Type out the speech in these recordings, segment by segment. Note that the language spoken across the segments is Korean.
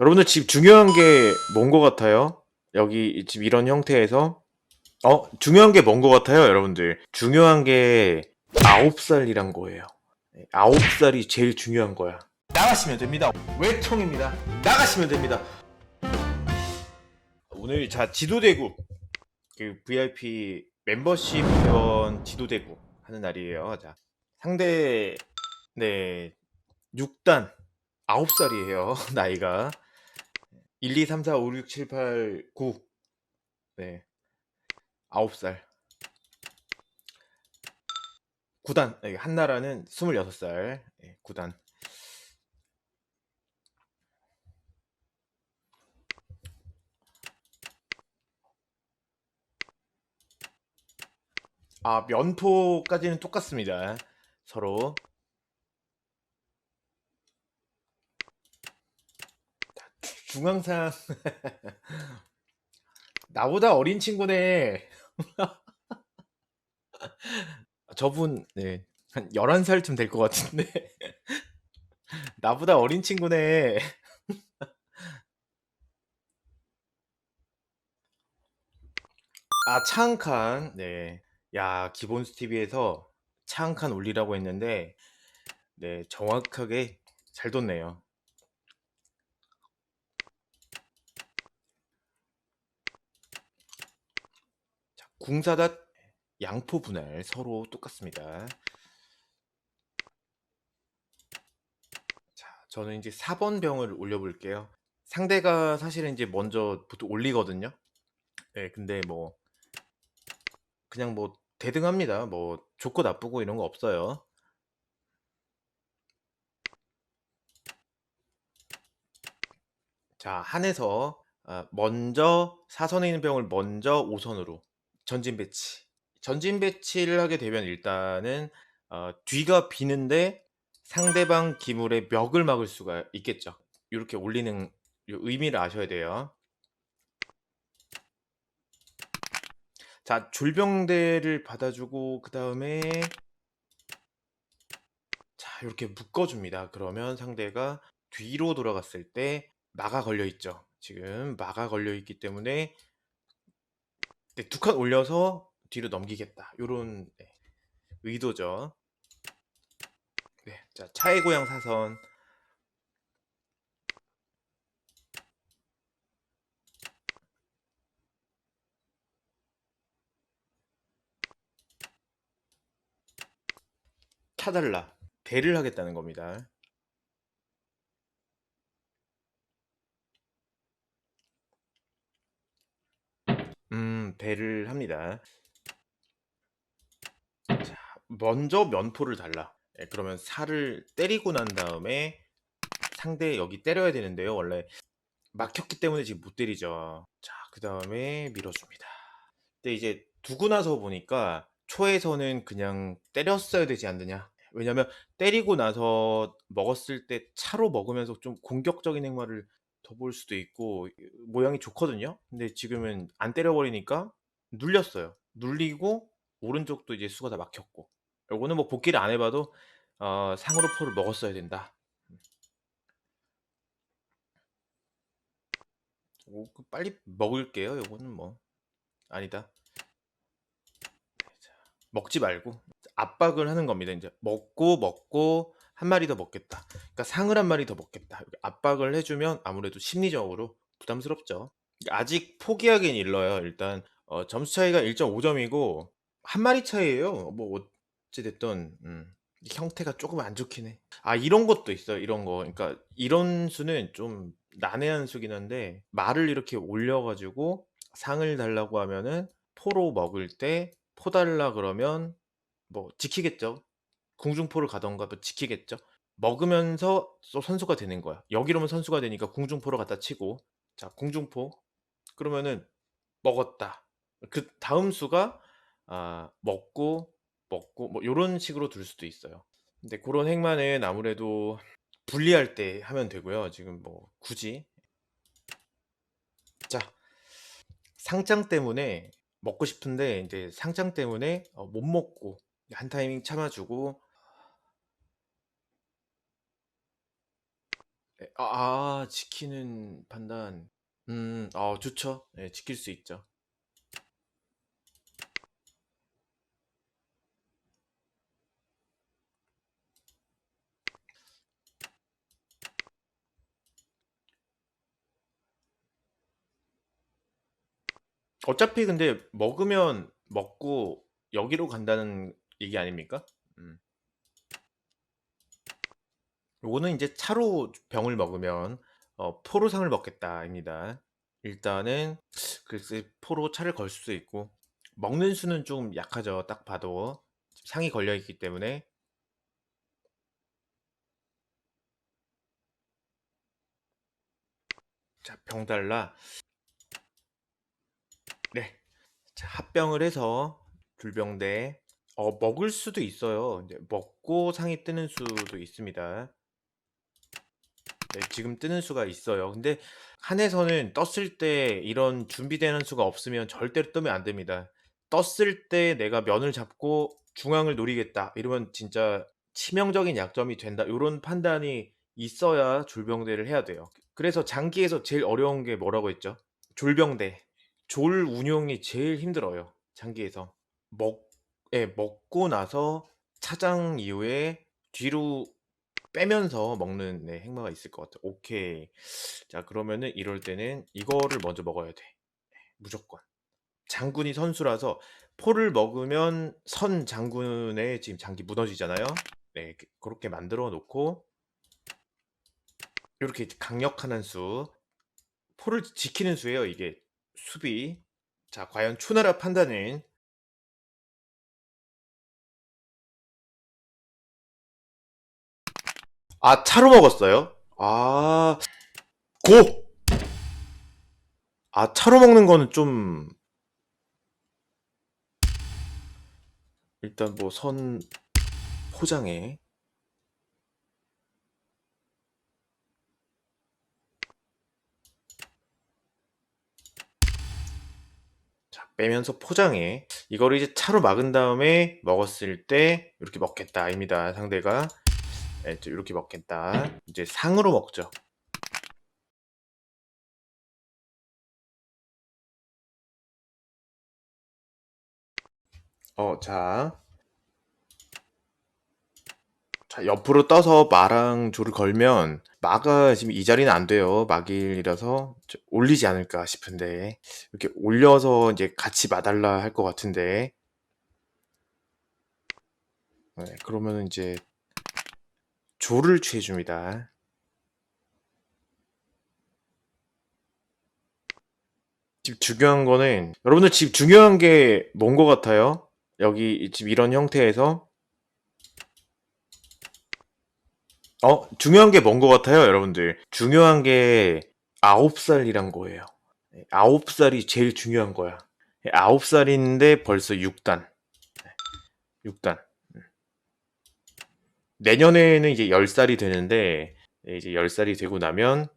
여러분들 지금 중요한 게 뭔 것 같아요? 여기 지금 이런 형태에서 어 중요한 게 뭔 것 같아요, 여러분들? 중요한 게 아홉 살이란 거예요. 네, 아홉 살이 제일 중요한 거야. 나가시면 됩니다. 외통입니다. 나가시면 됩니다. 오늘 자 지도대구 그 VIP 멤버십 회원 지도대구 하는 날이에요. 자 상대 네 6단 9살이에요. 나이가. 1, 2, 3, 4, 5, 6, 7, 8, 9 네. 9살. 9단. 네, 한나라는 26살. 네, 9단. 아 면포까지는 똑같습니다 서로 중앙상 나보다 어린 친구네. 저분 네. 한 11살쯤 될 것 같은데. 나보다 어린 친구네. 아 차은칸. 네. 야 기본스 TV에서 차은칸 올리라고 했는데 네 정확하게 잘 뒀네요 자, 궁사닷 양포 분할 서로 똑같습니다. 자, 저는 이제 4번 병을 올려볼게요. 상대가 사실은 이제 먼저 보통 올리거든요. 네, 근데 뭐 그냥 뭐 대등합니다. 뭐 좋고 나쁘고 이런 거 없어요. 자, 한에서 아, 먼저 사선에 있는 병을 먼저 5선으로 전진 배치. 전진 배치를 하게 되면 일단은 어, 뒤가 비는데 상대방 기물의 멱을 막을 수가 있겠죠. 이렇게 올리는 요 의미를 아셔야 돼요. 자, 줄병대를 받아주고 그 다음에 자, 이렇게 묶어줍니다. 그러면 상대가 뒤로 돌아갔을 때 마가 걸려 있죠. 지금 마가 걸려 있기 때문에 네, 두 칸 올려서 뒤로 넘기겠다. 요런 네, 의도죠. 네, 자 차의 고향 사선 차달라 배를 하겠다는 겁니다. 음, 배를 합니다. 자, 먼저 면포를 달라. 예, 그러면 살을 때리고 난 다음에 상대 여기 때려야 되는데요. 원래 막혔기 때문에 지금 못 때리죠. 자, 그 다음에 밀어줍니다. 근데 이제 두고 나서 보니까 초에서는 그냥 때렸어야 되지 않느냐. 왜냐면 때리고 나서 먹었을 때 차로 먹으면서 좀 공격적인 행마를 더볼 수도 있고 모양이 좋거든요. 근데 지금은 안 때려버리니까 눌렸어요. 눌리고 오른쪽도 이제 수가 다 막혔고. 요거는 뭐 복귀를 안 해봐도 어, 상으로 포를 먹었어야 된다. 오, 그 빨리 먹을게요. 요거는 뭐 아니다. 자, 먹지 말고 압박을 하는 겁니다. 이제 먹고 먹고 한 마리 더 먹겠다. 그러니까 상을 한 마리 더 먹겠다. 압박을 해주면 아무래도 심리적으로 부담스럽죠. 아직 포기하긴 일러요. 일단 어, 점수 차이가 1.5점이고 한 마리 차이예요. 뭐 어찌 됐든 음, 형태가 조금 안 좋긴 해. 아 이런 것도 있어요. 이런 거. 그러니까 이런 수는 좀 난해한 수긴 한데 말을 이렇게 올려가지고 상을 달라고 하면은 포로 먹을 때 포 달라 그러면 뭐 지키겠죠. 궁중포를 가던가 뭐 지키겠죠. 먹으면서 또 선수가 되는 거야. 여기로면 선수가 되니까 궁중포를 갖다 치고 자 궁중포 그러면은 먹었다. 그 다음 수가 아 먹고 먹고 뭐 요런 식으로 둘 수도 있어요. 근데 그런 행만은 아무래도 분리할 때 하면 되고요. 지금 뭐 굳이 자 상장 때문에 먹고 싶은데 이제 상장 때문에 어, 못 먹고 한 타이밍 참아주고 아, 아, 지키는 판단. 음, 어, 좋죠. 네, 지킬 수 있죠. 어차피 근데 먹으면 먹고 여기로 간다는 얘기 아닙니까? 음. 요거는 이제 차로 병을 먹으면 어, 포로상을 먹겠다입니다. 일단은 글쎄 포로 차를 걸 수도 있고 먹는 수는 좀 약하죠. 딱 봐도 상이 걸려 있기 때문에 자, 병 달라. 네. 자, 합병을 해서 불병대 어, 먹을 수도 있어요. 이제 먹고 상이 뜨는 수도 있습니다. 네, 지금 뜨는 수가 있어요. 근데 한에서는 떴을 때 이런 준비되는 수가 없으면 절대로 뜨면 안 됩니다. 떴을 때 내가 면을 잡고 중앙을 노리겠다. 이러면 진짜 치명적인 약점이 된다. 요런 판단이 있어야 졸병대를 해야 돼요. 그래서 장기에서 제일 어려운 게 뭐라고 했죠? 졸병대. 졸 운용이 제일 힘들어요. 장기에서. 먹, 예, 먹고 나서 차장 이후에 뒤로 빼면서 먹는 네, 행마가 있을 것 같아요. 오케이. 자, 그러면은 이럴 때는 이거를 먼저 먹어야 돼. 네, 무조건. 장군이 선수라서 포를 먹으면 선 장군의 지금 장기 무너지잖아요. 네, 그- 그렇게 만들어 놓고 이렇게 강력한 한 수. 포를 지키는 수예요, 이게. 수비. 자, 과연 초나라 판단은 아, 차로 먹었어요? 아, 고! 아, 차로 먹는 거는 좀 일단 뭐 선 포장해. 자, 빼면서 포장해. 이거를 이제 차로 막은 다음에 먹었을 때 이렇게 먹겠다 입니다. 상대가 네, 이렇게 먹겠다. 이제 상으로 먹죠. 어, 자. 자, 옆으로 떠서 마랑 조를 걸면 마가 지금 이 자리는 안 돼요. 막일이라서 저- 올리지 않을까 싶은데 이렇게 올려서 이제 같이 마달라 할 것 같은데 네, 그러면 이제 조를 취해 줍니다. 지금 중요한 거는 여러분들 지금 중요한 게뭔것 같아요? 여기 지금 이런 형태에서 어 중요한 게뭔것 같아요, 여러분들? 중요한 게 아홉 살이란 거예요. 네, 아홉 살이 제일 중요한 거야. 네, 아홉 살인데 벌써 6단. 6단. 내년에는 이제 10살이 되는데 네, 이제 10살이 되고 나면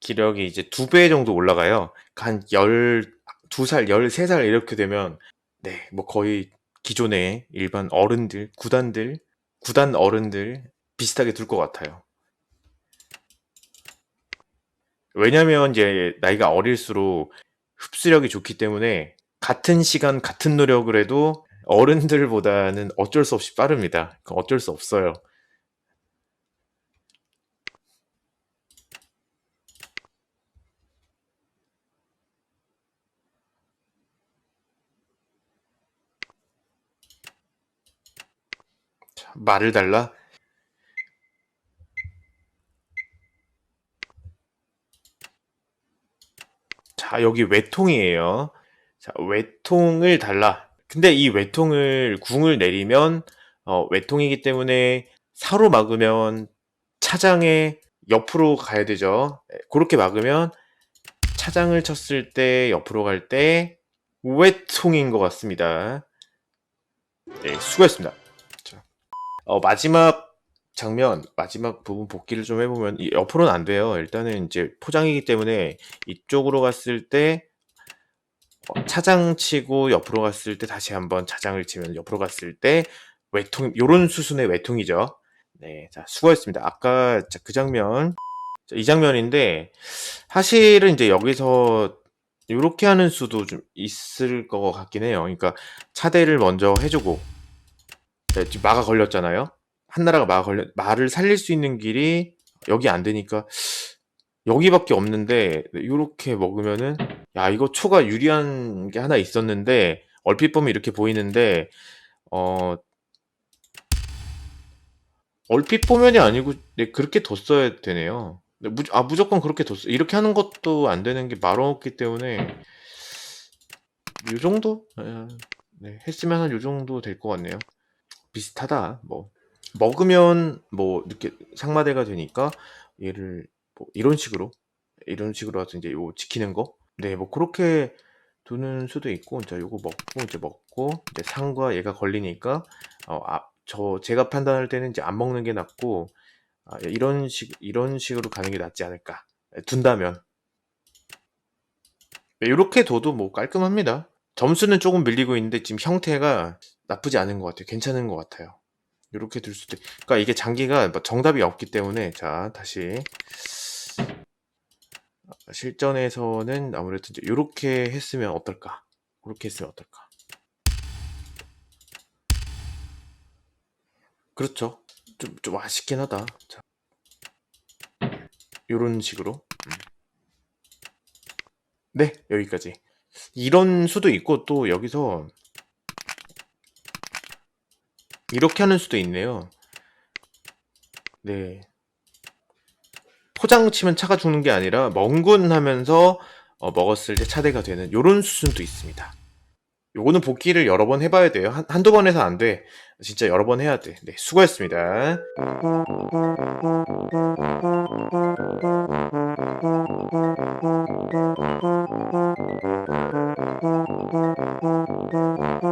기력이 이제 두 배 정도 올라가요. 한 12살, 13살 이렇게 되면 네, 뭐 거의 기존의 일반 어른들, 구단들, 구단 어른들 비슷하게 둘 것 같아요. 왜냐면 이제 나이가 어릴수록 흡수력이 좋기 때문에 같은 시간, 같은 노력을 해도 어른들보다는 어쩔 수 없이 빠릅니다. 어쩔 수 없어요. 자, 말을 달라? 자, 여기 외통이에요. 자, 외통을 달라. 근데 이 외통을 궁을 내리면 어, 외통이기 때문에 사로 막으면 차장의 옆으로 가야 되죠. 네, 그렇게 막으면 차장을 쳤을 때 옆으로 갈 때 외통인 것 같습니다. 네, 수고했습니다. 자, 어, 마지막 장면, 마지막 부분 복귀를 좀 해보면 이 옆으로는 안 돼요. 일단은 이제 포장이기 때문에 이쪽으로 갔을 때 어, 차장 치고 옆으로 갔을 때 다시 한번 차장을 치면 옆으로 갔을 때 외통 요런 수순의 외통이죠. 네, 자, 수고했습니다. 아까 자, 그 장면, 자, 이 장면인데, 사실은 이제 여기서 이렇게 하는 수도 좀 있을 것 같긴 해요. 그러니까 차대를 먼저 해주고, 네, 지금 마가 걸렸잖아요. 한나라가 마가 걸려, 마를 살릴 수 있는 길이 여기 안 되니까 여기밖에 없는데 이렇게 먹으면은 야 이거 초가 유리한 게 하나 있었는데 얼핏 보면 이렇게 보이는데 어 얼핏 보면이 아니고 네, 그렇게 뒀어야 되네요. 네, 무, 아 무조건 그렇게 뒀어. 이렇게 하는 것도 안 되는 게 말없기 때문에 이 정도 예, 네, 했으면 한 요 정도 될 것 같네요. 비슷하다. 뭐 먹으면 뭐 이렇게 상마대가 되니까 얘를 뭐 이런 식으로 이런 식으로 해서 이제 요 지키는 거. 네, 뭐 그렇게 두는 수도 있고, 자 요거 먹고 이제 먹고 이제 상과 얘가 걸리니까 어, 아, 저 제가 판단할 때는 이제 안 먹는 게 낫고 아, 이런 식 이런 식으로 가는 게 낫지 않을까. 둔다면 네, 이렇게 둬도 뭐 깔끔합니다. 점수는 조금 밀리고 있는데 지금 형태가 나쁘지 않은 것 같아요. 괜찮은 것 같아요. 이렇게 둘 수도. 있- 그러니까 이게 장기가 뭐 정답이 없기 때문에 자 다시 실전에서는 아무래도 이제 이렇게 했으면 어떨까? 그렇게 했으면 어떨까? 그렇죠. 좀, 좀 아쉽긴 하다. 자. 요런 식으로. 음. 네, 여기까지. 이런 수도 있고, 또 여기서 이렇게 하는 수도 있네요. 네. 포장 치면 차가 죽는 게 아니라 멍군 하면서 어, 먹었을 때 차대가 되는 요런 수순도 있습니다. 요거는 복귀를 여러 번 해봐야 돼요. 한, 한두 번 해서 안 돼. 진짜 여러 번 해야 돼. 네, 수고했습니다.